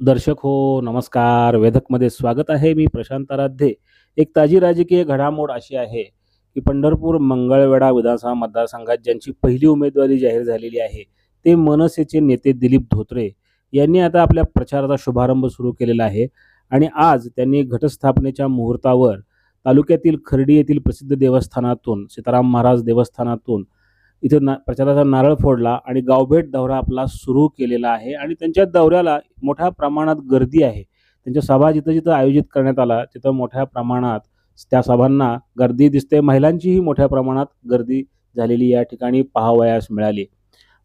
दर्शक हो नमस्कार. वेधकमध्ये स्वागत आहे. मी प्रशांत आराध्ये. एक ताजी राजकीय घडामोड अशी आहे की पंढरपूर मंगळवेढा विधानसभा मतदारसंघात ज्यांची पहिली उमेदवारी जाहीर झालेली आहे ते मनसेचे नेते दिलीप धोत्रे यांनी आता आपल्या प्रचाराचा शुभारंभ सुरू केलेला आहे आणि आज त्यांनी घटस्थापनेच्या मुहूर्तावर तालुक्यातील खर्डी येथील प्रसिद्ध देवस्थानातून सीताराम महाराज देवस्थानातून इथं ना प्रचाराचा नारळ फोडला आणि गावभेट दौरा आपला सुरू केलेला आहे आणि त्यांच्या दौऱ्याला मोठ्या प्रमाणात गर्दी आहे. त्यांच्या सभा जिथं जिथं आयोजित करण्यात आला तिथं मोठ्या प्रमाणात त्या सभांना गर्दी दिसते. महिलांचीही मोठ्या प्रमाणात गर्दी झालेली या ठिकाणी पाहावयास मिळाली.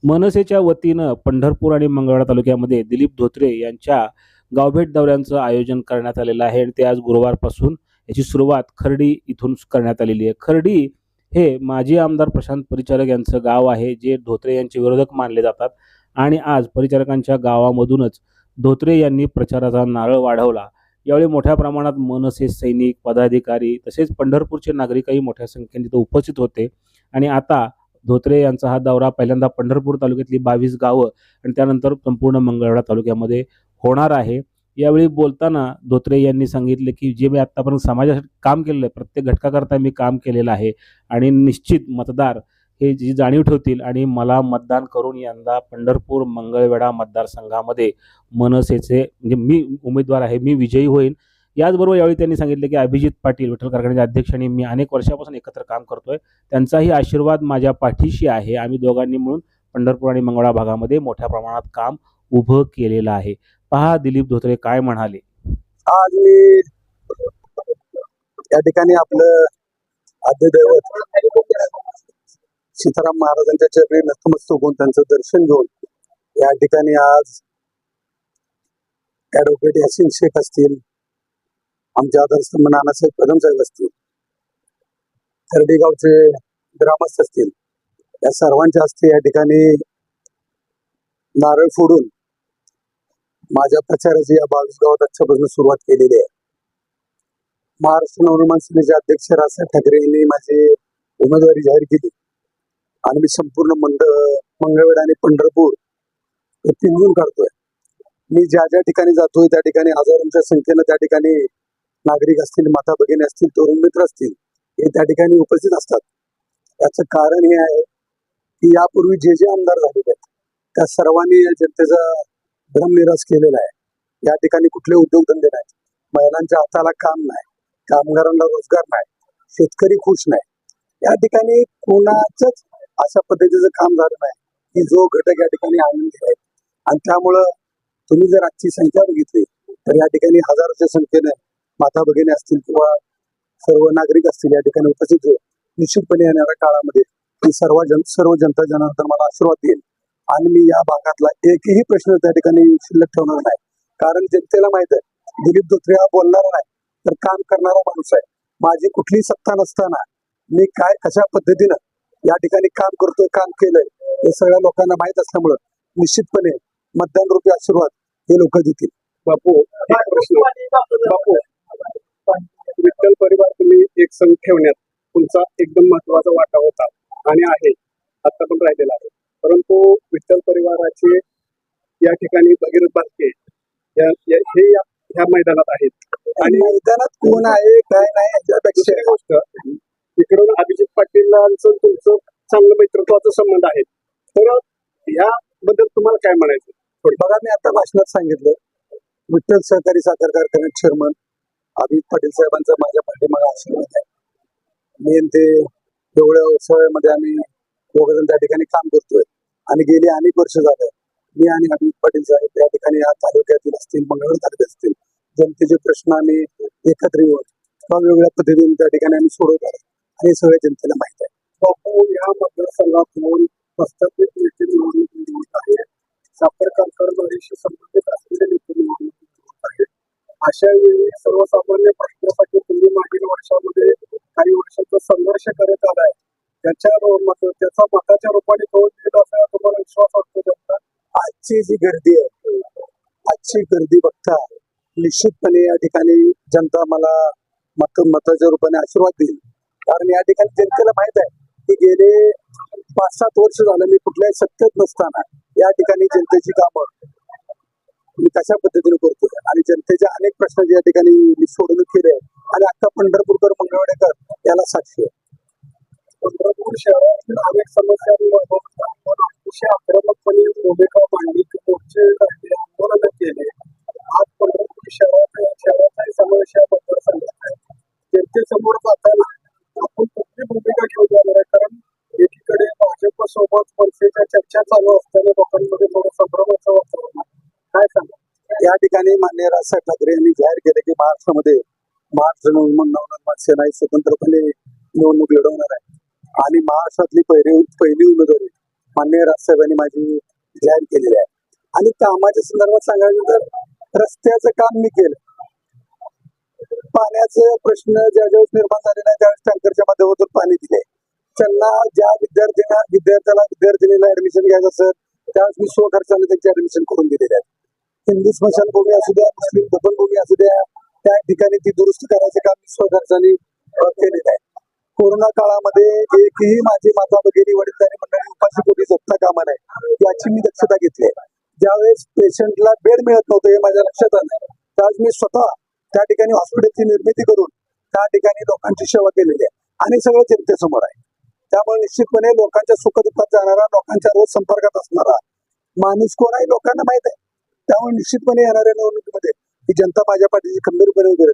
मनसेच्या वतीनं पंढरपूर आणि मंगळवार तालुक्यामध्ये दिलीप धोत्रे यांच्या गावभेट दौऱ्यांचं आयोजन करण्यात आलेलं आहे आणि ते आज गुरुवारपासून याची सुरुवात खर्डी इथून करण्यात आलेली आहे. खर्डी हे माजी आमदार प्रशांत परिचारक यांचं गाव आहे जे धोत्रे यांचे विरोधक मानले जातात. आणि आज परिचारकांच्या गावामधूनच धोत्रे यांनी प्रचाराचा नारळ वाढवला. यावेळी मोठ्या प्रमाणात मनसे सैनिक पदाधिकारी तसेच पंढरपूरचे नागरिकही मोठ्या संख्येने तिथे उपस्थित होते. आणि आता धोत्रे यांचा हा दौरा पहिल्यांदा पंढरपूर तालुक्यातली बावीस गावं आणि त्यानंतर संपूर्ण मंगळवेढा तालुक्यामध्ये होणार आहे. यावेळी बोलताना धोत्रे यांनी सांगितले की जे मी आत्तापर्यंत समाजासाठी काम केलेलं आहे प्रत्येक घटकाकरता मी काम केलेलं आहे आणि निश्चित मतदार हे जी जाणीव ठेवतील आणि मला मतदान करून यंदा पंढरपूर मंगळवेढा मतदारसंघामध्ये मनसेचे म्हणजे मी उमेदवार आहे मी विजयी होईन. याचबरोबर यावेळी त्यांनी सांगितले की अभिजित पाटील विठ्ठल कारखान्याचे अध्यक्ष आणि मी अनेक वर्षापासून एकत्र काम करतोय. त्यांचाही आशीर्वाद माझ्या पाठीशी आहे. आम्ही दोघांनी मिळून पंढरपूर आणि मंगळा भागामध्ये मोठ्या प्रमाणात काम उभं केलेलं आहे. पहा दिलीप धोत्रे काय म्हणाले. आज मी या ठिकाणी आपलं आद्य दैवत सीताराम महाराजांच्या चरणी नतमस्तक होऊन त्यांचं दर्शन घेऊन या ठिकाणी आज ॲडव्होकेट यासिन शेख असतील आमचे आदर्शस्तंभ नानासाहेब कदम साहेब असतील खर्डेगावचे ग्रामस्थ असतील या सर्वांच्या हस्ते या ठिकाणी नारळ फोडून माझ्या प्रचाराची या बावीस गावात आजच्यापासून सुरुवात केलेली आहे. महाराष्ट्र नवनिर्माण सेनेचे अध्यक्ष राजसाहेब ठाकरे यांनी माझी उमेदवारी जाहीर केली. आणि मी संपूर्ण मंड मंगळवेड आणि पंढरपूर हे पिंजून काढतोय. मी ज्या ज्या ठिकाणी जातोय त्या ठिकाणी हजारोंच्या संख्येनं त्या ठिकाणी नागरिक असतील माता भगिनी असतील तरुण मित्र असतील हे त्या ठिकाणी उपस्थित असतात. याचं कारण हे आहे की यापूर्वी जे जे आमदार झालेले आहेत त्या सर्वांनी या जनतेचा भ्रमनिराश केलेला आहे. या ठिकाणी कुठले उद्योगधंदे नाहीत. महिलांच्या हाताला काम नाही. कामगारांना रोजगार नाही. शेतकरी खुश नाही. या ठिकाणी कोणाचंच अशा पद्धतीचं काम झालं नाही की जो घटक या ठिकाणी आनंदी आहे. आणि त्यामुळं तुम्ही जर आजची संख्या बघितली तर या ठिकाणी हजाराच्या संख्येने माता भगिनी असतील किंवा सर्व नागरिक असतील या ठिकाणी उपस्थित निश्चितपणे येणाऱ्या काळामध्ये ही सर्व जन सर्व जनता जनार्दन मला आशीर्वाद देईल. आणि मी या भागातला एकही प्रश्न त्या ठिकाणी शिल्लक ठेवणार नाही. कारण जनतेला माहीत आहे दिलीप धोत्रे हा बोलणारा नाही तर काम करणारा माणूस आहे. माझी कुठली सत्ता नसताना मी काय कशा पद्धतीनं या ठिकाणी काम करतोय काम केलंय हे सगळ्या लोकांना माहीत असल्यामुळं निश्चितपणे मतदान रूपी आशीर्वाद हे लोक देतील. बापू प्रश्न. बापू विठ्ठल परिवार तुम्ही एक संघ ठेवण्यात तुमचा एकदम महत्त्वाचा वाटा होता आणि आहे. आता पण राहिलेला आहे. परंतु विठ्ठल परिवाराचे या ठिकाणी भगीरथ बालके हे या- ह्या मैदानात आहेत. आणि मैदानात कोण आहे काय नाही याच्यापेक्षा गोष्ट इकडून अभिजित पाटीलांचं तुमचं चांगलं मैत्रत्वाचं संबंध आहे तर याबद्दल तुम्हाला काय म्हणायचं? बघा मी आता भाषणात सांगितलं. विठ्ठल सहकारी साखर कारखान्यात चेअरमन अभिजित पाटील साहेबांचा माझ्या पाठीमागे आशीर्वाद आहे. मेन ते एवढ्या व्यवसायामध्ये आम्ही दोघ त्या ठिकाणी काम करतोय. आणि गेली अनेक वर्ष झालं. मी आणि अमित पाटील साहेब या ठिकाणी या तालुक्यातील असतील मंगळवेढ तालुक्यात असतील जनतेचे प्रश्न आम्ही एकत्र येऊन किंवा वेगवेगळ्या पद्धतीने त्या ठिकाणी आम्ही सोडवत आहे आणि सगळ्या जनतेला माहीत आहे. बापू या मतदारसंघातून प्रस्तावित नेते निवडणूक निवडत आहे साखर कारखानदारीशी संबंधित असलेले नेते निवडणूक निवडत आहे अशा वेळी सर्वसामान्य प्रश्नासाठी तुम्ही मागील वर्षामध्ये काही वर्षाचा संघर्ष करत आलाय. त्याच्या रो- त्याचा मताच्या रूपाने तो देत असा तुम्हाला विश्वास वाटतो त्यांचा. आजची जी गर्दी आहे आजची गर्दी बघता निश्चितपणे या ठिकाणी जनता मला मत मताच्या रूपाने आशीर्वाद देईल. कारण या ठिकाणी जनतेला माहीत आहे की गेले पाच सात वर्ष झालं मी कुठल्याही सत्तेत नसताना या ठिकाणी जनतेची कामं मी कशा पद्धतीने करतोय? आणि जनतेचे अनेक प्रश्न या ठिकाणी मी सोडवणूक केले आणि आता पंढरपूरकर मंगळवाडेकर याला साक्षी आहे. पंढरपूर शहरातील अनेक समस्या अतिशय आक्रमकपणे भूमिका मांडली मोर्चे काढले आंदोलन केले आज पंढरपूर शहरात शहराचाही समावेश या मतदारसंघात आहे जनतेसमोर जाताना आपण कुठली भूमिका घेऊन जाणार आहे कारण एकीकडे भाजप सोबत मनसेच्या चर्चा चालू असताना लोकांमध्ये थोडं संभ्रमाचं वातावरण काय सांगा या ठिकाणी मान्य राजसाहेब ठाकरे यांनी जाहीर केले की महाराष्ट्रामध्ये महाराष्ट्र नवनिर्माण नवनिर्माण सेना ही स्वतंत्रपणे निवडणूक लढवणार आहे. आणि महाराष्ट्रातली पहिली पहिली उमेदवारी मान्य राजसाहेबांनी माझी जाहीर केलेली आहे. आणि कामाच्या संदर्भात सांगायचं तर रस्त्याचं काम मी केलं. पाण्याचे प्रश्न ज्या ज्यावेळेस निर्माण झाले नाही त्यावेळेस टँकरच्या माध्यमातून पाणी दिले. त्यांना ज्या विद्यार्थ्यांना विद्यार्थ्याला विद्यार्थिनीला ऍडमिशन घ्यायचं असेल त्यावेळेस मी स्वखर्चाने त्यांची ऍडमिशन करून दिलेले आहे. हिंदू स्मशानभूमी असू द्या मुस्लिम दफनभूमी असू द्या त्या ठिकाणी ती दुरुस्त करायचं काम मी स्वखर्चाने केलेलं आहे. कोरोना काळामध्ये एकही माझी माता भगिनी वडीलधारी मंडळी उपाशी कोणी झोपता कामा नाही याची मी दक्षता घेतली आहे. ज्यावेळेस पेशंटला बेड मिळत नव्हतं हे माझ्या लक्षात आलं. त्यावेळेस मी स्वतः त्या ठिकाणी हॉस्पिटलची निर्मिती करून त्या ठिकाणी लोकांची सेवा केलेली आहे आणि सगळं जनतेसमोर आहे. त्यामुळे निश्चितपणे लोकांच्या सुखदुःखात जाणारा लोकांच्या रोज संपर्कात असणारा माणूस कोण आहे लोकांना माहीत आहे. त्यामुळे निश्चितपणे येणाऱ्या निवडणुकीमध्ये ही जनता माझ्या पाठीशी खंबीरपणे उभी